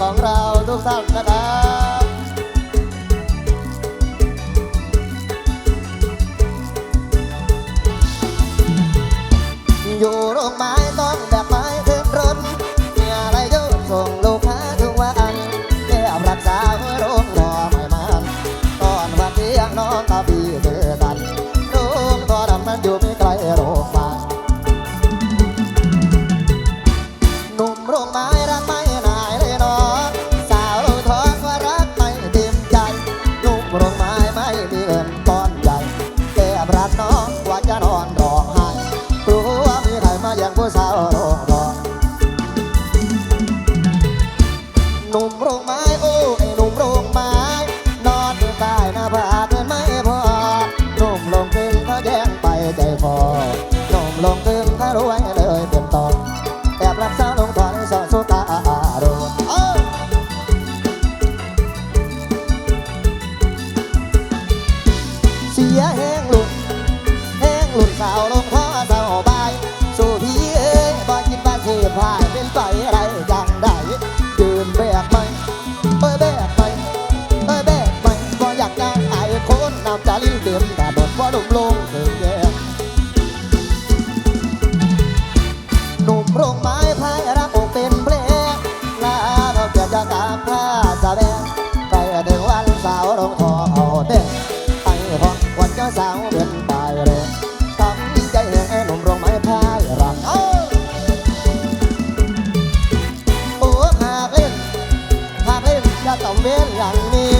ของเราทุกท่านนะครับ น้ำตาลิ้นเต็มแต่บนว่าลุ่มลงเกินแย่หนุ่มโรงไม้พายรักอกเป็นเพลงลาเราเกิดจากการผ้าสะแบงไปถึงวันสาวลงคอเอาเต้นไอ้พองวันเจ้าสาวเป็นตายเลยทำใจแห้งไอ้หนุ่มโรงไม้พายรักเอ้าโอ้หากเล่นหากเล่นจะต้องเว้นอย่างนี้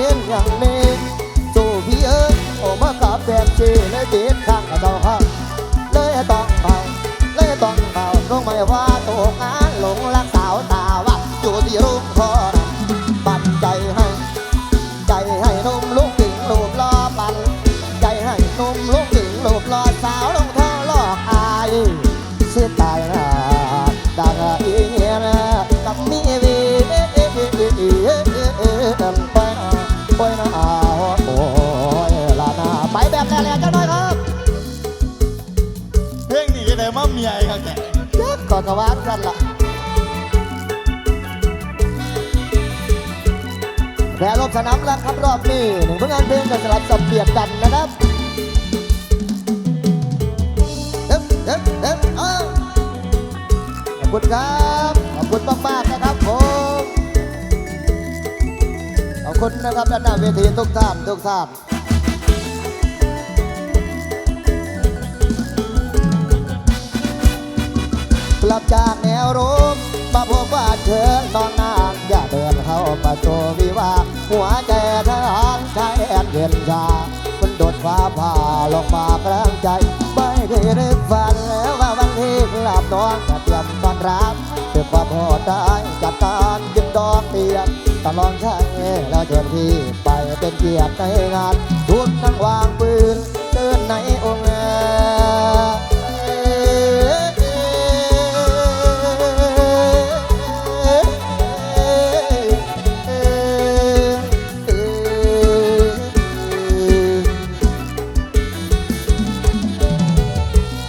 เว้นอย่างนี้จู่พี่เอ้ยโอ้มากับแฟนชีเลยติดข้างกับเจ้าข้างเลยต้องเบาเลยต้องเบาต้องไม่ว่าตก สนามแล้วครับรอบนี้หนึ่งผลงานเพลงกันสลับสับเปลี่ยนกันนะครับเอ๊ะเอ๊ะเอ๊ะเอ้าขอบคุณครับขอบคุณมากๆนะครับผมขอบคุณนะครับด้านหน้าเวทีทุกท่านทุกท่านกลับจากแนวรบ มาพบว่าเธอตอนนานอย่าเดินเข้าประตูวิวาหัวใจทหารชายแอนเย็นชามันโดดฟ้าผ่าลงมากลางใจไม่เคยนึกฝันแล้วว่าวันที่กลับนองจะเตรียมตอนรับเพื่อความพอได้จัดการยินดอกเตียนตลอดใช้แล้วเชิญพี่ไปเป็นเกียรติในงานทุนนั่งวางปืนเดินในองค์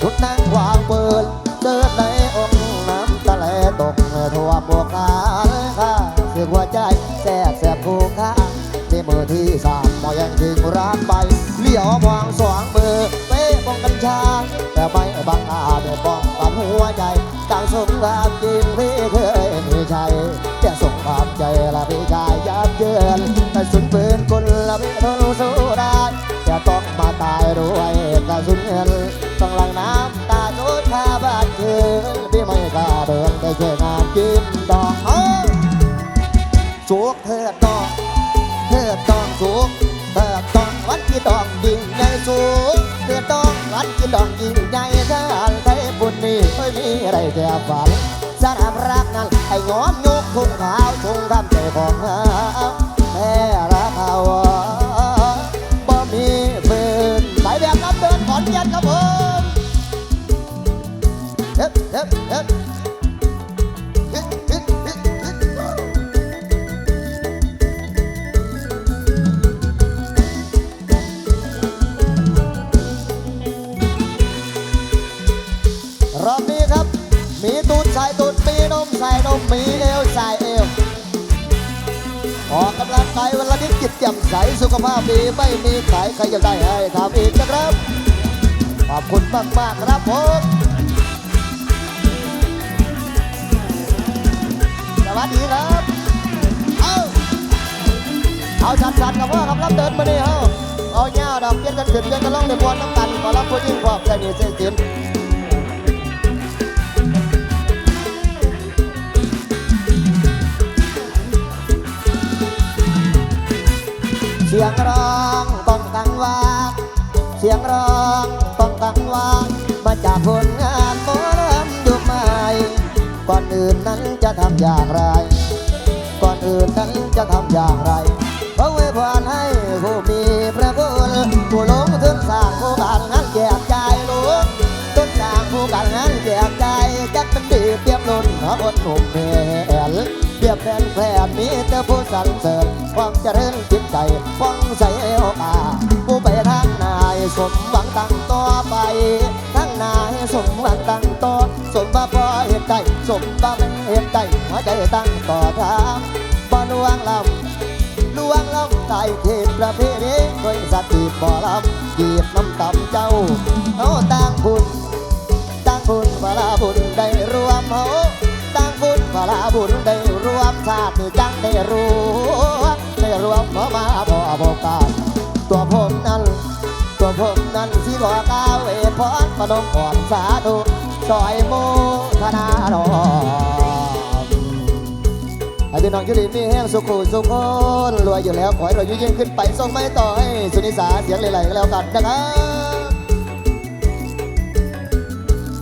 ทุกนั่งวางปืนเดินในองน้ำตะเลตกทั่วปวกขาข้าเสียหัวใจแสบแสบผูกขาในมือที่สามมอยังทิ้งรักไปเลี้ยวมองสองมือเป้ป้องกันชา แต่ไม่บังอาจป้องกันหัวใจต่างสงครามจริงพี่เคยมีชัยแต่สงครามใจละพี่ชายยับเยินแต่สุนปืนคนละพี่ทนสู้ได้จะต้องมาตายด้วย ต้องวันที่ต้องยิ่งใหญ่สูงเธอต้องวันที่ต้องยิ่งใหญ่ถ้าไทยบุญนี้ไม่มีอะไรแก่ฝันสนามรักนั้นไอ้งอนยกทุ่งขาวทุ่งคำใจของเธอ ออกกำลังกายวันละนิดจิตแจ่มใสสุขภาพดีไม่มีขายใครอยากได้ให้ทำอีกนะครับ ขอบคุณมากมากครับผมสวัสดีครับ เอาเอาชัดๆกับว่าครับรับเดินมาดิเฮาเอาเงาดอกเบี้ยกันขึ้นเบี้ยกันล่องในบวน้ำกันขอรับผู้ยิ่งขอบใจนี่เสียจิ เสียงร้องต้องกังวานเสียงร้องต้องกังวานมาจากผลงานหมอลำยุคใหม่ก่อนอื่นนั้นจะทำอย่างไร ก่อนอื่นนั้นจะทำอย่างไรเพราะไว้พรให้ผู้มีพระคุณผู้ลงถึงสร้างผู้การงานแจกจ่ายหลวงต้นสร้างผู้การงานแจกจ่ายจักเป็นดีเปรียบล้นหาคนหนุ่มแผ่น เปรียบแฟนแฟนมีแต่ผู้สรรเสริญความเจริญจิตใจฟังใส่โอกาผู้ไปทางนายสมหวังตั้งต่อไปทั้งนายสมหวังตั้งต่อสมบ่พอเหตุใจสมบ่ไม่เหตุใจหัวใจตั้งต่อทางบ่ลวงลำลวงลำไต่เขตประเพณีเคยสัตว์ตีบบ่อลำจีบน้ำตำเจ้าเอาต่างบุญต่างบุญพลาบุญได้รวมเฮาต่างบุญพลาบุญได้ รวมชาติจังได้รวมได้รวมมามาบ่บอกกันตัวผมนั้น ตัวผมนั้นสิบอกกล่าวเอพรพนมก่อนสาธุซอยโมธนาดอกให้พี่น้องอยุดีมีแห้งสุขุสุขคนรวยอยู่แล้วขอให้เรายิ่งยิ่งขึ้นไปส่งไม่ต่อให้สุนิสาเสียงไหลๆก็แล้วกันนะครับ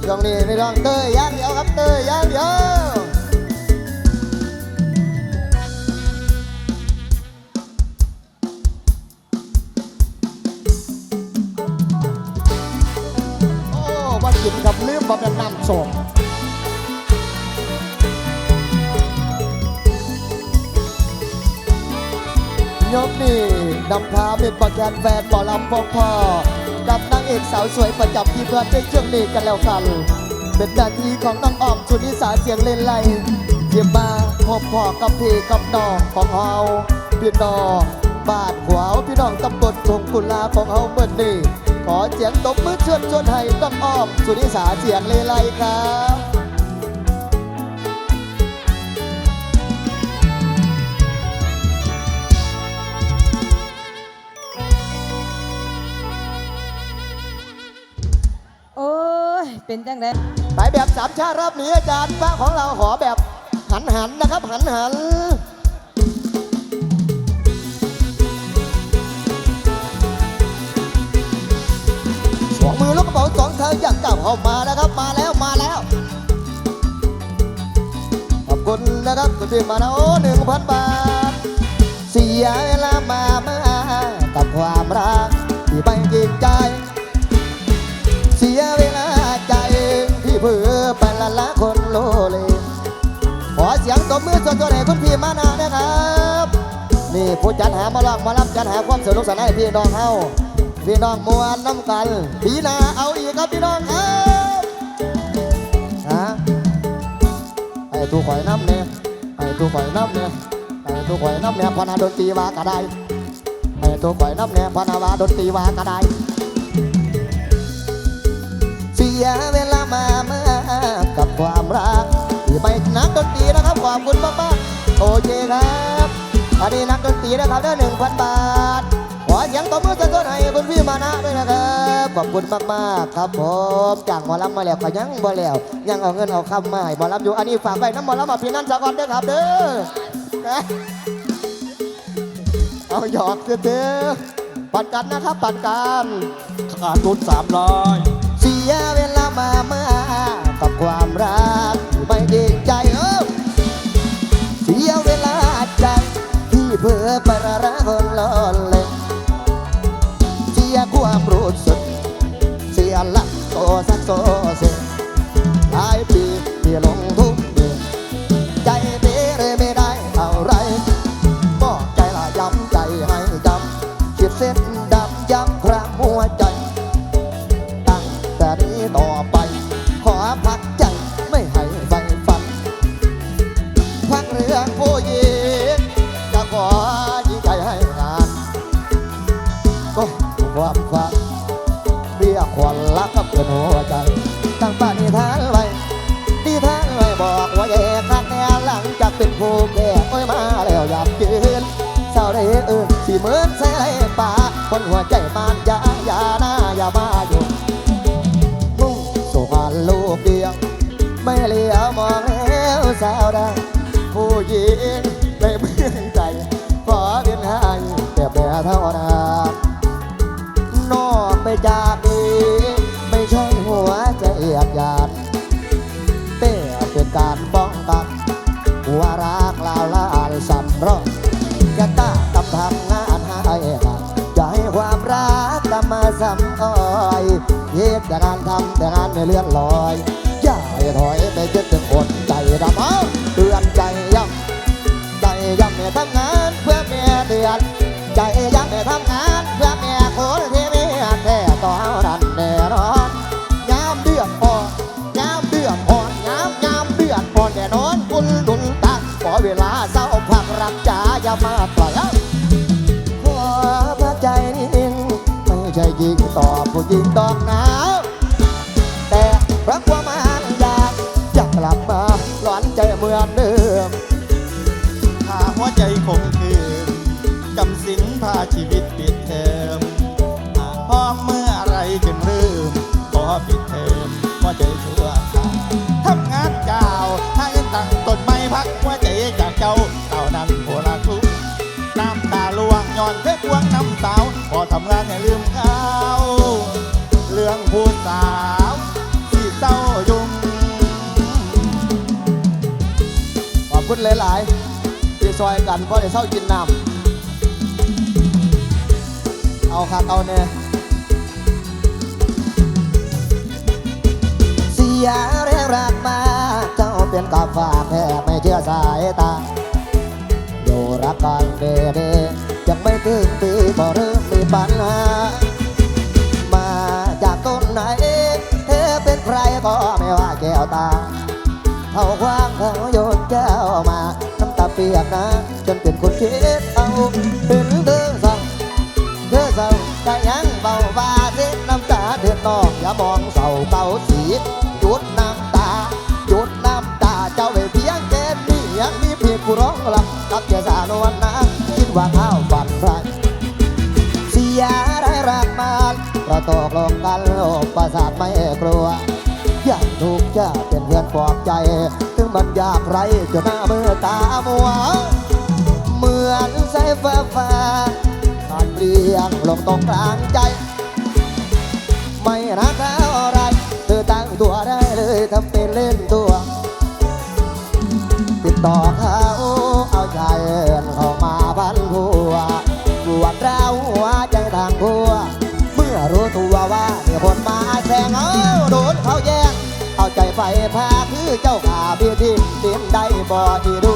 ช่วงนี้ไม่ต้องเตยย่างเดียวครับเตยย่างเดียว ยกนี่นำพาเป็นประแกนแฟนบอลำพองพ่อกับนางเอกสาวสวยประจำที่เพื่อนในช่วงนี้กันแล้วกัน เป็นหน้าที่ของน้องออมชุนิสาเสียงเล่นไล่เทียมมาพบพ่อกับพี่กับน้องของเฮาพี่น้องบ้านขวาวพี่น้องตำบลทงกุลาของเฮาเมื่อนี้ขอเสียงตบมือชวนชวนให้น้องออมชุนิสาเสียงเล่นไล่ครับ เป็นจังไดไปแบบสามชาติรอบนี้อาจารย์ฟ้าของเราขอแบบหันหันนะครับ หันหันสองมือลูกกระเป๋าสองเธออยากจับเข้ามานะครับมาแล้วมาแล้วขอบคุณนะครับคุณที่มานะโอ้หนึ่งพันบาทเสียเวลามามา บมือสดๆให้คุณพี่มานานะครับ นี่ผู้จัดหามาลองมารับจัดหาความสนุกสนานให้พี่น้องเฮาพี่น้องมวนน้ำกันปีนาเอาอีกครับพี่น้องครับฮะไอ้ตู้ข่อยน้ำเนี่ยไอ้ตู้ข่อยน้ำเนี่ยไอ้ตู้ข่อยน้ำเนี่ยพนาดนตรีวากระไดไอ้ตู้ข่อยน้ำเนี่ยพนาวาดนตรีวากระไดเสียเวลามามากับความรัก ที่ไม่นักดนตรีนะครับขอบคุณมากๆโอเคครับอันนี้นักดนตรีนะครับได้หนึ่งพันบาทขอเสียงตบมือสดๆให้คุณพี่มานะด้วยนะครับขอบคุณมากๆครับผมจ้างหมอลำมาแล้วก็ยังบ่แล้วยังเอาเงินเอาคำมาให้หมอลำอยู่อันนี้ฝากไปน้ำหมอลำมาพี่นันสะกอนเด้อครับเด้อนะเอาหยอกเด้อๆปันกันนะครับปันกันขาดทุนสามร้อยเสียเวลามามากับความรัก เพื่อประรักคนลอน สาวดาผู้หญิงไม่เพื่อนใจขอเป็นให้แต่แม่เท่านั้นนอกไปจากนี้ไม่ใช่หัวใจเอียดหยาดแต่เป็นการป้องกันหัวรักลาลานสันรอดจะกล้ากำทำงานให้จะให้ความรักกำมาซ้ำอ้อยเหตุแต่งานทำแต่งานไม่เลื่อนลอยอย่าถอยไปจนถึงคน ทำงานเพื่อแม่เดือนใจย้ำให้ทำงานเพื่อแม่คนที่มีแท้ต่อนันแน่นอนยามเดือดอ่อนยามเดือดอ่อนยามยามเดือดอ่อนแน่นอนคุณดุนตาขอเวลาเศร้าพักรักจ๋าอย่ามาปล่อยขอพระใจนิ่งไม่ใช่ยิงต่อผู้หญิงตอกหนาว พาชีวิตปิดเทอมหากพร้อมเมื่อไรจึงลืมขอปิดเทอมหัวใจชั่วคราวทำงานเจ้าให้ตั้งต้นไม้พักหัวใจจากเจ้าเต่านั้นโผล่ทุกน้ำตาลวงย้อนเพื่อพวงน้ำสาวพอทำงานให้ลืมเขาเรื่องผู้สาวที่เศร้ายุ่งขอบคุณหลายๆที่ซอยกันเพราะได้เศร้ากินน้ำ เอาคักเอาเนี่ยเสียแรงรักมาเจ้าเป็นกาฝากแค่ไม่เชื่อสายตาอยู่รักกันเดๆยังไม่ถึงปีก็เริ่มมีปัญหามาจากต้นไหนเธอเป็นใครก็ไม่ว่าแก้วตาเขาคว้างเขาโยนแก้วมาน้ำตาเปียกนะจนเป็นคนคิดเอา อย่ามองเศร้าเก่าสีหยุดน้ำตาหยุดน้ำตาเจ้าไปเพียงแค่นี้ยังมีเพียงผู้ร้องรักกับเจ้าสาวนวลนะคิดว่าข้าวฝันไรเสียได้รักมาประตกลงกันโลกประสาทไม่กลัวอยากถูกจะเป็นเพื่อนปลอบใจ ถึงมันยากไรจนหน้ามือตามัวเหมือนสายฟ้าฟ้าขาดเปลี่ยงลงตรงกลางใจ ไม่รักเท่าไร เธอตั้งตัวได้เลยทำเป็นเล่นตัว ติดต่อเขาเอาใจเข้ามาพันพัวปวดร้าวหัวใจทางพัว เมื่อรู้ตัวว่ามีคนมาแซงเอาโดนเขาแย่งเอาใจไปพาคือเจ้าขาพี่ที่เตียนได้บ่ที่ดู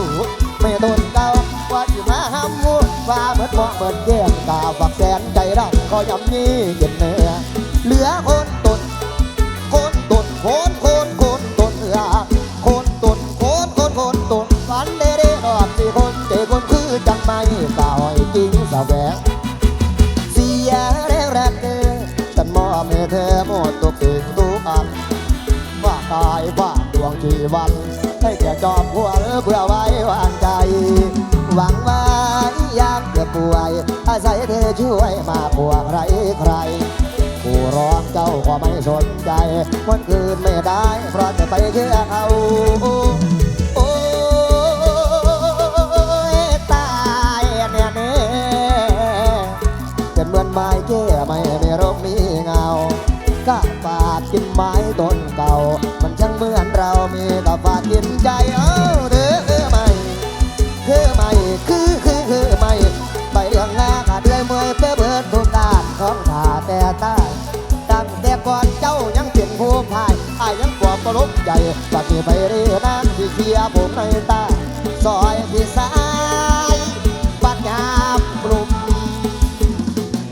ไม่ตนเก่าว่าที่มาห้ำมูว่าเหมือนมองเหมือนแย่งกาฝักแสนใจรักก็ยำนี้เย็นเนื้อ เหลือคนตนโคนตนโคนโคนโคนตนเอือโคนตนโคนโคนโคนตนฝันเด้เด้ดอกสี่คนเจคนคือจังไม่เก่าไอ้จริงแสวงเสียแรงแรกเธอฉันมอบให้เธอหมดทุกสิ่งทุกอันฝากกายฝาดวงชีวันให้แก่จอมหัวเพื่อไว้วางใจ หวังไว้ยามเจ็บป่วยอาศัยเธอช่วยมากกว่าใครใคร เจ้าก็ไม่สนใจวันคืนไม่ได้ เพราะจะไปเชื่อเขาโอ้ยตายเนี่ยเนี่ยเป็นเหมือนไม้แก้ไม่มีร่มมีเงาก้าฝาดกินไม้ต้น ยังกว่ากที่ไปเรื่อยนั้นที่เสียผมในตาซอยที่สา